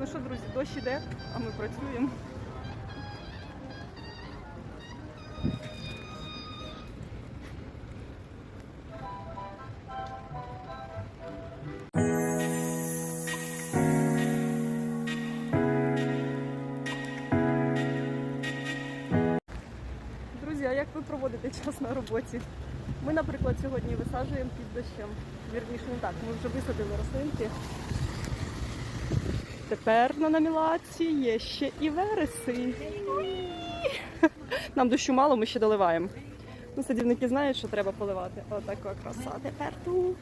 Ну що, друзі, дощ іде, а ми працюємо. Друзі, а як ви проводите час на роботі? Ми, наприклад, сьогодні висаджуємо під дощем. Вірніше, не так, ми вже висадили рослинки. Тепер на намілаці є ще і вереси. Нам дощу мало, ми ще доливаємо. Ну, садівники знають, що треба поливати. Отака краса тепер тут.